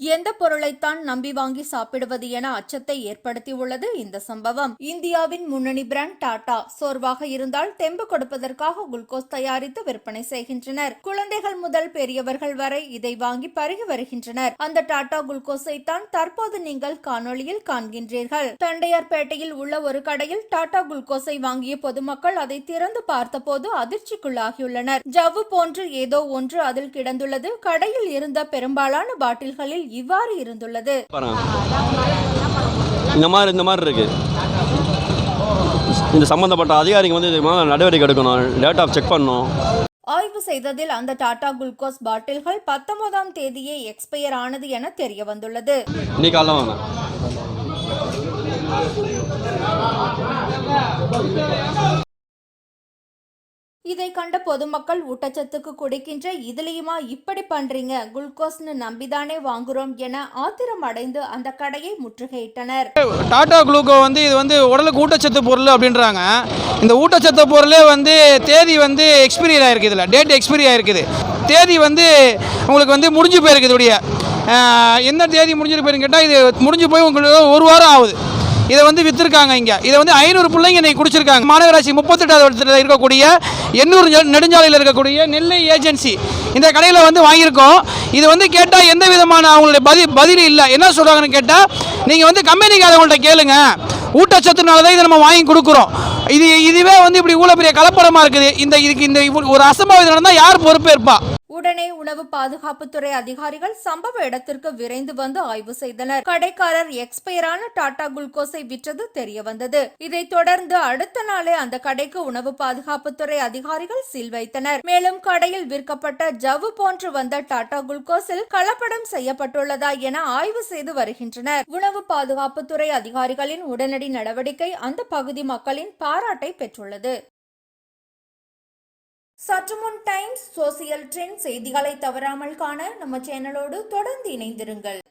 எந்த பொருளைத்தான் நம்பி வாங்கி சாப்பிடுவது என அச்சத்தை ஏற்படுத்தியுள்ளது இந்த சம்பவம். இந்தியாவின் முன்னணி பிராண்ட் டாடா சோர்வாக இருந்தால் தெம்பு கொடுப்பதற்காக குளுக்கோஸ் தயாரித்து விற்பனை செய்கின்றனர். குழந்தைகள் முதல் பெரியவர்கள் வரை இதை வாங்கி பருகி வருகின்றனர். அந்த டாடா குளுக்கோஸை தான் தற்போது நீங்கள் காணொளியில் காண்கின்றீர்கள். தண்டையார்பேட்டையில் உள்ள ஒரு கடையில் டாடா குளுக்கோஸை வாங்கிய பொதுமக்கள் அதை திறந்து பார்த்தபோது அதிர்ச்சிக்குள்ளாகியுள்ளனர். ஜவ்வு போன்று ஏதோ ஒன்று அதில் கிடந்துள்ளது. கடையில் இருந்த பெரும்பாலான பாட்டில்களில் இவ்வாறு இருந்துள்ளது. இந்த மாதிரி இந்த மாதிரி இருக்கு. இந்த சம்மந்தப்பட்ட அதிகாரிங்க வந்து நடவடிக்கை எடுக்கணும். டேட்டா செக் பண்ணணும். ஆய்வு செய்ததில் அந்த டாடா குளுக்கோஸ் பாட்டில்கள் பத்தொன்பதாம் தேதியே எக்ஸ்பயர் ஆனது என தெரிய வந்துள்ளது. இன்னைக்கு இதை கண்ட பொதுமக்கள் ஊட்டச்சத்துக்கு குடிக்கின்ற இதுலயுமா இப்படி பண்றீங்க? குளுக்கோஸ்னு நம்பிதானே வாங்குறோம் என ஆத்திரம் அடைந்து அந்த கடையை முற்றுகையிட்டனர். டாடா குளுக்கோ வந்து இது வந்து உடலுக்கு ஊட்டச்சத்து பொருள் அப்படின்றாங்க. இந்த ஊட்டச்சத்து பொருளே வந்து தேதி வந்து எக்ஸ்பிரி ஆயிருக்கு இதில் டேட் எக்ஸ்பிரி ஆயிருக்குது. தேதி வந்து உங்களுக்கு வந்து முடிஞ்சு போயிருக்கு இதோடைய என்ன தேதி முடிஞ்சு போயிருன்னு கேட்டால் இது முடிஞ்சு போய் உங்களுக்கு ஒரு வாரம் ஆகுது. இதை வந்து விற்றுருக்காங்க இங்கே. இதை வந்து ஐநூறு பிள்ளைங்க இன்னைக்கு குடிச்சிருக்காங்க. மாநகராட்சி முப்பத்தெட்டாவது இடத்துல இருக்கக்கூடிய எண்ணூறு நெடுஞ்சாலையில் இருக்கக்கூடிய நெல்லை ஏஜென்சி இந்த கடையில் வந்து வாங்கியிருக்கோம். இது வந்து கேட்டால் எந்த விதமான அவங்களுடைய பதில் பதில் இல்லை. என்ன சொல்கிறாங்கன்னு கேட்டால் நீங்கள் வந்து கம்பெனிக்காரவங்கள்ட்ட கேளுங்க. ஊட்டச்சத்துனால தான் இதை நம்ம வாங்கி கொடுக்குறோம். இது இதுவே வந்து இப்படி இவ்வளோ பெரிய கலப்படமாக இருக்குது. இந்த இதுக்கு இந்த ஒரு அசம்பாவிதம் நடந்தால் யார் பொறுப்பேற்பா? உணவு பாதுகாப்புத்துறை அதிகாரிகள் சம்பவ இடத்திற்கு விரைந்து வந்து ஆய்வு செய்தனர். கடைக்காரர் எக்ஸ்பயரான டாடா குளுக்கோஸை விற்றது தெரிய வந்தது இதைத் தொடர்ந்து அடுத்த நாளே அந்த கடைக்கு உணவு பாதுகாப்புத்துறை அதிகாரிகள் சீல் வைத்தனர். மேலும் கடையில் விற்கப்பட்ட ஜவ்வு போன்று வந்த டாடா குளுக்கோஸில் கலப்படம் செய்யப்பட்டுள்ளதா என ஆய்வு செய்து வருகின்றனர். உணவு பாதுகாப்புத்துறை அதிகாரிகளின் உடனடி நடவடிக்கை அந்த பகுதி மக்களின் பாராட்டை பெற்றுள்ளது. சற்றுமுன் டைம்ஸ் சோசியல் ட்ரெண்ட் செய்திகளை தவறாமல் காண நம்ம சேனலோடு தொடர்ந்து இணைந்திருங்கள்.